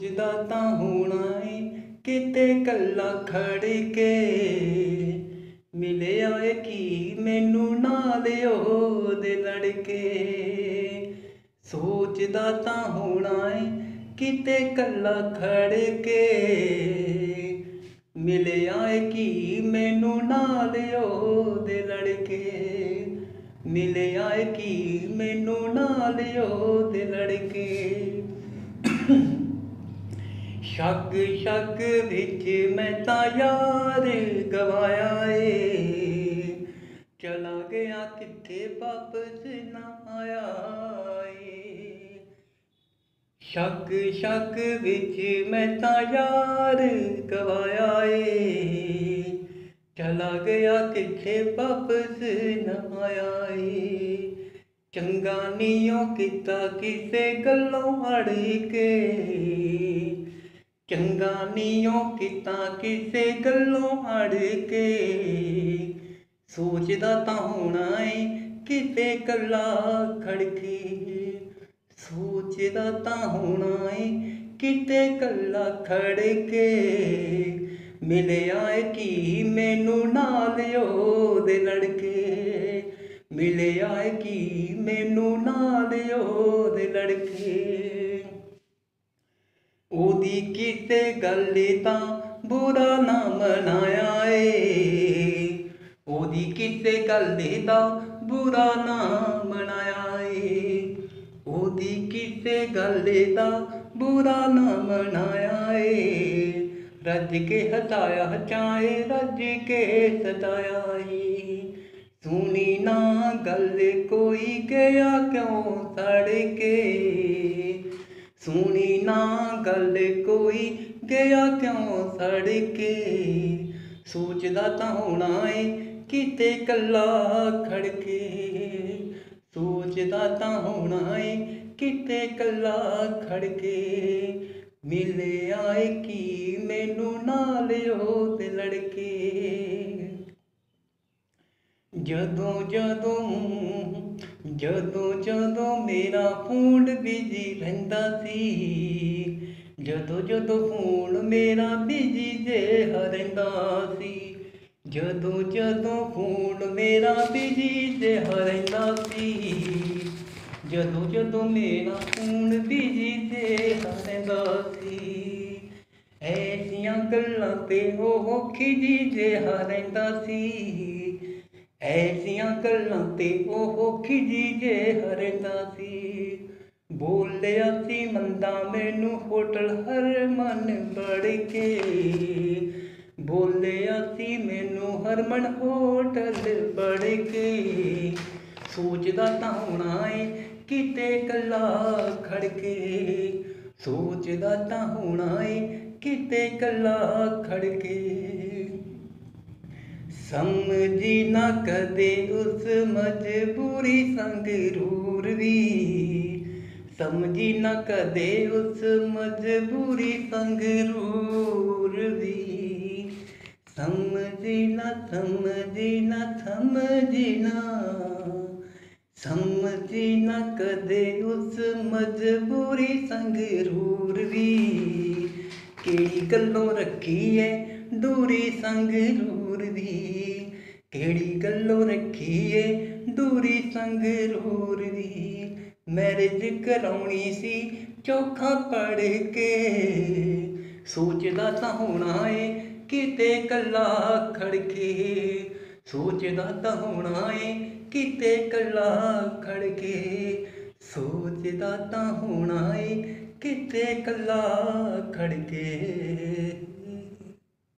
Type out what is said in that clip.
ਜਿਦਾ ਤਾਂ ਹੋਣਾ ਏ, ਕਿਤੇ ਕੱਲਾ ਖੜ ਕੇ। ਮਿਲਿਆ ਏ ਕੀ ਮੈਨੂੰ ਨਾਲ ਉਹਦੇ ਲੜਕੇ। ਸੋਚਦਾ ਤਾਂ ਹੋਣਾ ਏ, ਕਿਤੇ ਕੱਲਾ ਖੜ ਕੇ। ਮਿਲਿਆ ਏ ਕੀ ਮੈਨੂੰ ਨਾਲ ਉਹਦੇ ਲੜਕੇ। ਮਿਲਿਆ ਏ ਕੀ ਮੈਨੂੰ ਨਾਲ ਉਹਦੇ ਲੜਕੇ। ਸ਼ੱਕ ਸ਼ੱਕ ਵਿੱਚ ਮੈਂ ਤਾਂ ਯਾਰ ਗਵਾਇਆ ਏ ਚਲਾ ਗਿਆ ਕਿੱਥੇ ਵਾਪਸ ਨਾ ਆਇਆ ਏ ਸ਼ੱਕ ਸ਼ੱਕ ਵਿੱਚ ਮੈਂ ਤਾਂ ਯਾਰ ਗਵਾਇਆ ਏ ਚਲਾ ਗਿਆ ਕਿੱਥੇ ਵਾਪਸ ਨਾ ਆਇਆ ਏ ਚੰਗਾ ਨੀਓ ਕੀਤਾ ਕਿਸੇ ਗੱਲੋਂ ਅੜ ਕੇ ਚੰਗਾ ਨੀਓ ਕੀਤਾ ਕਿਸੇ ਗੱਲੋਂ ਅੜ ਕੇ। ਸੋਚਦਾ ਤਾਂ ਹੋਣਾ ਏ ਕਿਤੇ ਕੱਲਾ ਖੜਕੇ। ਸੋਚਦਾ ਤਾਂ ਹੋਣਾ ਏ ਕਿਤੇ ਕੱਲਾ ਖੜ ਕੇ ਮਿਲਿਆ ਏ ਕੀ ਮੈਨੂੰ ਨਾਲ ਉਹਦੇ ਲੜਕੇ। ਮਿਲਿਆ ਏ ਕੀ ਮੈਨੂੰ ਨਾਲ ਉਹਦੇ ਲੜਕੇ। ਉਹਦੀ ਕਿਸੇ ਗੱਲ ਤਾਂ ਬੁਰਾ ਨਾ ਮਨਾਇਆ ਏ ਉਹਦੀ ਕਿਸੇ ਗੱਲ ਦਾ ਬੁਰਾ ਨਾ ਮਨਾਇਆ ਏ ਉਹਦੀ ਕਿਸੇ ਗੱਲ ਦਾ ਬੁਰਾ ਨਾ ਮਨਾਇਆ ਏ ਰੱਜ ਕੇ ਹਟਾਇਆ ਚਾਹੇ, ਰੱਜ ਕੇ ਸਤਾਇਆ ਏ ਸੁਣੀ ਨਾ ਗੱਲ, ਕੋਈ ਗਿਆ ਕਿਉਂ ਸੜ ਕੇ? ਸੁਣੀ ਨਾ ਗੱਲ ਕੋਈ, ਗਿਆ ਕਿਉਂ ਸੜ ਕੇ ਸੋਚਦਾ ਤਾਂ ਹੋਣਾ ਏ ਕਿਤੇ ਕੱਲਾ ਖੜ ਕੇ ਸੋਚਦਾ ਤਾਂ ਹੋਣਾ ਏ ਕਿਤੇ ਕੱਲਾ ਖੜ ਕੇ ਮਿਲਿਆ ਏ ਕੀ ਮੈਨੂੰ ਨਾਲ ਤੇ ਲੜਕੇ। ਜਦੋਂ ਜਦੋਂ ਜਦੋਂ ਜਦੋਂ ਮੇਰਾ ਫੋਨ ਬਿਜ਼ੀ ਰਹਿੰਦਾ ਸੀ, ਜਦੋਂ ਜਦੋਂ ਫੋਨ ਮੇਰਾ ਬਿਜ਼ੀ ਜਿਹਾ ਰਹਿੰਦਾ ਸੀ, ਜਦੋਂ ਜਦੋਂ ਫੋਨ ਮੇਰਾ ਬਿਜ਼ੀ ਜਿਹਾ ਰਹਿੰਦਾ ਸੀ, ਜਦੋਂ ਜਦੋਂ ਮੇਰਾ ਫੋਨ ਬਿਜ਼ੀ ਜਿਹਾ ਰਹਿੰਦਾ ਸੀ, ਐਸੀਆਂ ਗੱਲਾਂ ਤੇ ਉਹ ਖਿਜੀ ਜਿਹਾ ਰਹਿੰਦਾ ਸੀ। ਐਸੀਆਂ ਗੱਲਾਂ ਤੇ ਉਹ ਖਿਜੀ ਜੇ ਹਰਦਾ ਸੀ। ਬੋਲਿਆ ਸੀ, ਮੰਦਾ ਮੈਨੂੰ ਹੋਟਲ ਹਰ ਮਨ ਬੜ ਕੇ। ਬੋਲਿਆ ਸੀ, ਮੈਨੂੰ ਹਰਮਨ ਹੋਟਲ ਬੜ ਕੇ। ਸੋਚਦਾ ਤਾਂ ਹੋਣਾ ਏ, ਕਿਤੇ ਕੱਲਾ ਖੜ ਕੇ। ਸੋਚਦਾ ਤਾਂ ਹੋਣਾ ਏ, ਕਿਤੇ ਕੱਲਾ ਖੜ ਕੇ। ਸਮਝੀ ਨਾ ਕਦੇ ਉਸ ਮਜਬੂਰੀ ਸੰਗਰੂਰ ਵੀ ਸਮਝੀ ਨਾ ਕਦੇ ਉਸ ਮਜਬੂਰੀ ਸੰਗਰੂਰ ਵੀ ਸਮਝੀ ਨਾ ਸਮਝੀ ਨਾ ਸਮਝੀ ਨਾ। ਸਮਝੀ ਨਾ ਕਦੇ ਉਸ ਮਜਬੂਰੀ ਸੰਗਰੂਰ ਵੀ ਕਿਹੜੀ ਗੱਲੋਂ ਰੱਖੀ ਏ ਦੂਰੀ ਸੰਗਰੂਰ ਦੀ। ਕਿਹੜੀ ਗੱਲੋਂ ਰੱਖੀਏ ਏ ਸੰਗ ਸੰਗਰੂਰ ਦੀ? ਮੈਰਿਜ ਕਰਾਉਣੀ ਸੀ ਚੋਖਾ ਪੜ ਕੇ। ਸੋਚਦਾ ਤਾਂ ਹੋਣਾ ਏ ਕਿਤੇ ਕੱਲਾ ਖੜ ਕੇ ਸੋਚਦਾ ਤਾਂ ਹੋਣਾ ਏ ਕਿਤੇ ਕੱਲਾ ਖੜ ਕੇ ਸੋਚਦਾ ਤਾਂ ਹੋਣਾ ਏ ਕਿਤੇ ਕੱਲਾ ਖੜ ਕੇ